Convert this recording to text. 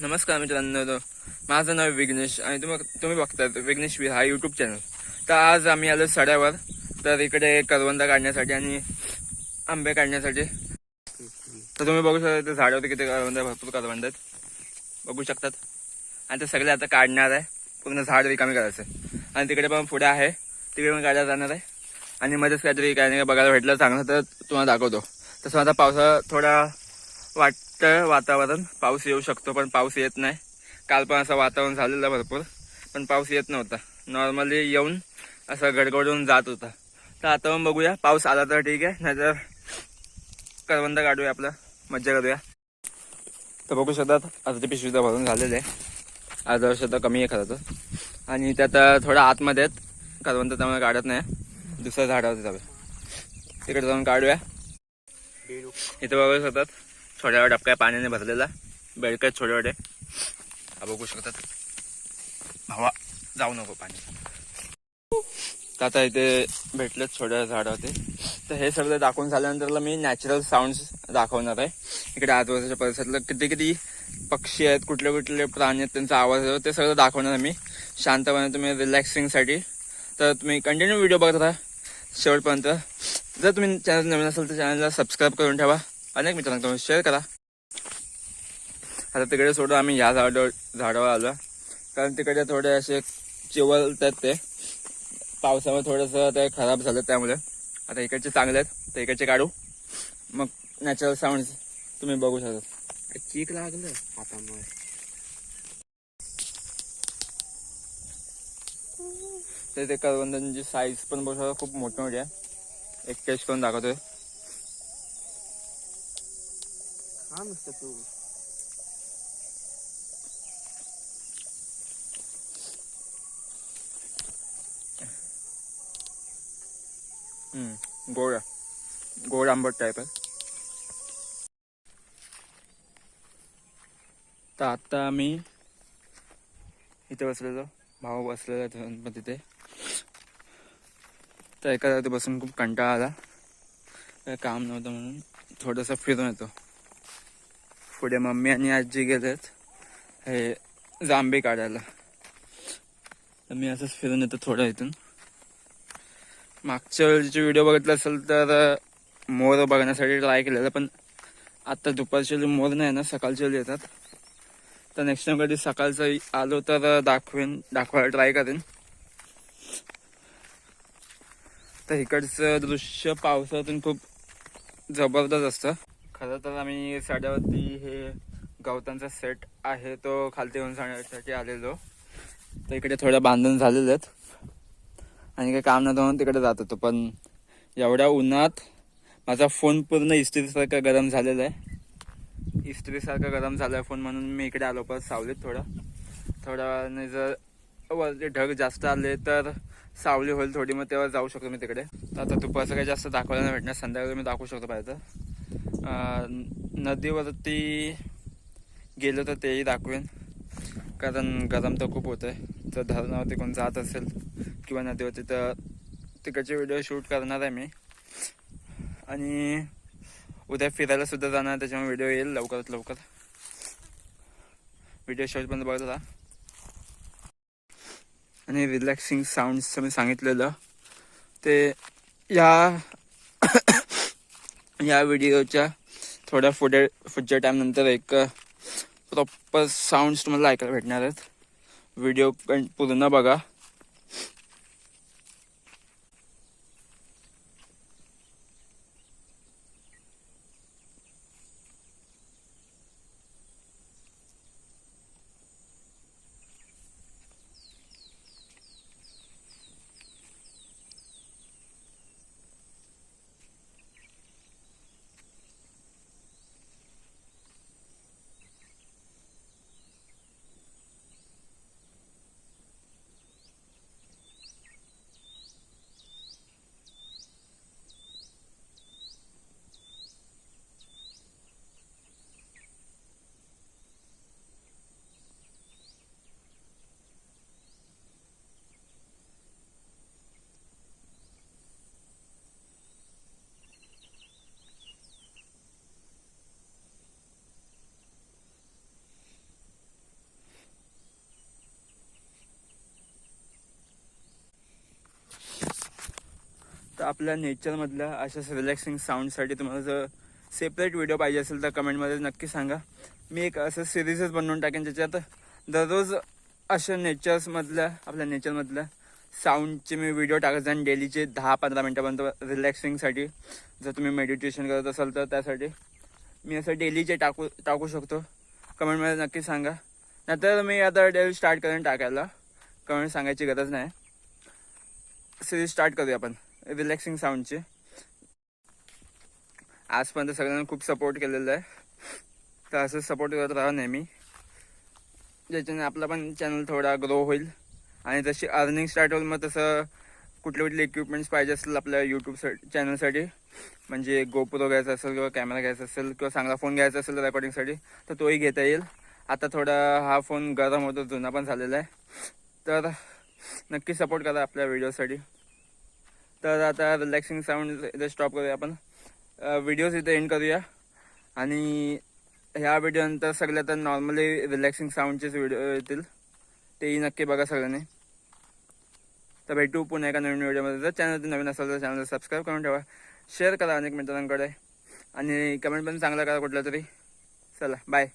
नमस्कार मित्रांनो माझं नाव विघ्नेश आणि तुम्ही तुम्ही बघताय विघ्नेश वीर हा युट्यूब चॅनल तर आज आम्ही आलो सड्यावर तर इकडे करवंदा काढण्यासाठी आणि आंबे काढण्यासाठी. तर तुम्ही बघू शकता ते झाडावरती किती करवंद भरपूर करवंद आहेत. बघू शकतात. आणि ते सगळे आता काढणार आहे. पूर्ण झाड रिकामी करायचं आहे. आणि तिकडे पण पुढे आहे. तिकडे पण काढायला जाणार आहे. आणि मध्येच काहीतरी काय नाही बघायला भेटलं चांगलं तर तुम्हाला दाखवतो. तसं आता पावसा थोडा वाटतं वातावरण. पाऊस येऊ शकतो पण पाऊस येत नाही. काल पण असं वातावरण झालेलं भरपूर पण पाऊस येत नव्हता. नॉर्मली येऊन असं गडगडून जात होता. तर आता पण बघूया. पाऊस आला तर ठीक आहे नाहीतर करवंद काढूया आपलं. मज्जा करूया. तर बघू शकतात आता ते पिशवीचं भरून झालेलं आहे. अर्धा वर्ष तर कमी आहे खरं तर. आणि त्यात थोडं आतमध्ये आहेत. करवंद त्यामुळे काढत नाही. दुसऱ्या झाडावरती जाऊया. तिकडे जाऊन काढूया. इथं बघू शकतात छोट्या डबक्या पाण्याने भरलेला बेडकं छोटे वाटे हा बघू शकतात. हवा जाऊ नको पाणी. तर आता इथे भेटलेत छोट्या झाडावरती. तर हे सगळं दाखवून झाल्यानंतर मी नॅचरल साऊंड दाखवणार आहे. इकडे आजूबाजूच्या परिसरातलं किती किती पक्षी आहेत कुठले कुठले प्राणी आहेत त्यांचा आवाज येतो ते सगळं दाखवणार आहे मी. शांतपणे तुम्ही रिलॅक्सिंगसाठी तर तुम्ही कंटिन्यू व्हिडिओ बघत राहा. शेवटपर्यंत जर तुम्ही चॅनल नवीन असेल तर चॅनलला सबस्क्राईब करून ठेवा. अनेक मित्रांना शेअर करा. आता तिकडे सोडून आम्ही ह्या झाडावर झाडावर आलो कारण तिकडे थोडे असे चिवलतात ते. पावसामुळे थोडंसं ते खराब झालं त्यामुळे. आता इकडचे चांगले आहेत. तर इकडचे काढू. मग नॅचरल साऊंड तुम्ही बघू शकता. चीक लागलं. हातामुळे ते ते करवंदांची साईज पण बघू शकता खूप मोठी मोठी आहे. एक टेस्ट करून दाखवतोय. तू. हम्म, गोड गोड आंबट टाईप आहे. तर आता आम्ही इथे बसलेलो. भाऊ बसलेला तिथे. तर एका जागी बसून खूप कंटाळा आला. काय काम नव्हतं म्हणून थोडंसं फिरून येतो. पुढे मम्मी आणि आजी गेलेत. हे जांबे काढायला. तर मी असंच फिरून येतो थोडं इथून. मागच्या वेळेचे व्हिडिओ बघितला असेल तर मोर बघण्यासाठी ट्राय केलेलं पण आत्ता दुपारचे मोर नाही ना सकाळचे येतात. तर नेक्स्ट टाइम कधी सकाळचं आलो तर दाखवेन दाखवायला ट्राय करेन. तर इकडचं दृश्य पावसातून खूप जबरदस्त असतं. खरं तर आम्ही साड्यावरती हे गवतांचा सेट आहे तो खालती येऊन जाण्यासाठी आलेलो. तर इकडे थोड्या बांधून झालेले आहेत. आणि काही काम नव्हतं म्हणून तिकडे जात होतो पण एवढ्या उन्हात माझा फोन पूर्ण इस्त्रीसारखा गरम झालेला आहे. इस्त्रीसारखा गरम झाला आहे फोन म्हणून मी इकडे आलो पण सावलीत थोडं. थोड्या वेळाने जर वरती ढग जास्त आले तर सावली होईल थोडी मग तेव्हा जाऊ शकतो मी तिकडे. आता दुपारचं काही जास्त दाखवायला नाही भेटणार. संध्याकाळी मी दाखवू शकतो पाहिजे तर. नदीवरती गेलो तर तेही दाखवेन. कारण गरम तर खूप होतं आहे तर धरणावरती कोण जात असेल किंवा नदीवरती तर तिकडचे व्हिडिओ शूट करणार आहे मी. आणि उद्या फिरायला सुद्धा जाणार त्याच्यामुळे व्हिडिओ येईल लवकरात लवकर. व्हिडिओ शेवटपर्यंत बघत होता आणि रिलॅक्सिंग साऊंडचं मी सांगितलेलं. ते या या व्हिडिओच्या थोड्या पुढे पुढच्या टाईमनंतर एक प्रॉपर साऊंड्स तुम्हाला ऐकायला भेटणार आहेत. व्हिडिओ पूर्ण बघा. तर आपल्या नेचरमधल्या अशाच रिलॅक्सिंग साऊंडसाठी तुम्हाला जर सेपरेट व्हिडिओ पाहिजे असेल तर कमेंटमध्ये नक्की सांगा. मी एक असं सिरीजच बनवून टाकेन ज्याच्यात दररोज अशा नेचर्समधल्या आपल्या नेचरमधल्या साऊंडचे मी व्हिडिओ टाकत जाईन डेलीचे दहा पंधरा मिनटापर्यंत रिलॅक्सिंगसाठी जर तुम्ही मेडिटेशन करत असाल तर त्यासाठी मी असं डेलीचे टाकू टाकू शकतो कमेंटमध्ये नक्की सांगा. नाहीतर मी आता डेली स्टार्ट करेन टाकायला. कमेंट सांगायची गरज नाही. सिरीज स्टार्ट करूया आपण. रिलॅक्सिंग साऊंडचे आजपर्यंत सगळ्यांना खूप सपोर्ट केलेला आहे. तर असं सपोर्ट करत राहा नेहमी. ज्याच्याने आपला पण चॅनल थोडा ग्रो होईल. आणि जशी अर्निंग स्टार्ट होईल मग तसं कुठले कुठले इक्विपमेंट्स पाहिजे असेल आपल्या यूट्यूब चॅनलसाठी म्हणजे गोप्रो घ्यायचा असेल किंवा कॅमेरा घ्यायचा असेल किंवा चांगला फोन घ्यायचा असेल रेकॉर्डिंगसाठी तर तोही घेता येईल. आता थोडा हा फोन गरम होतो जुना पण झालेला आहे. तर नक्की सपोर्ट करा आपल्या व्हिडिओसाठी तर आता रिलॅक्सिंग साऊंड इथे स्टॉप करूया आपण. व्हिडिओज इथे एंड करूया. आणि ह्या व्हिडिओनंतर सगळ्या तर नॉर्मली रिलॅक्सिंग साऊंडचेच व्हिडिओ येतील. तेही नक्की बघा सगळ्यांनी. तर भेटू पुन्हा एका नवीन व्हिडिओमध्ये जर चॅनल नवीन असेल तर चॅनल सबस्क्राईब करून ठेवा. शेअर करा अनेक मित्रांकडे. आणि कमेंट पण चांगला करा कुठला तरी. चला बाय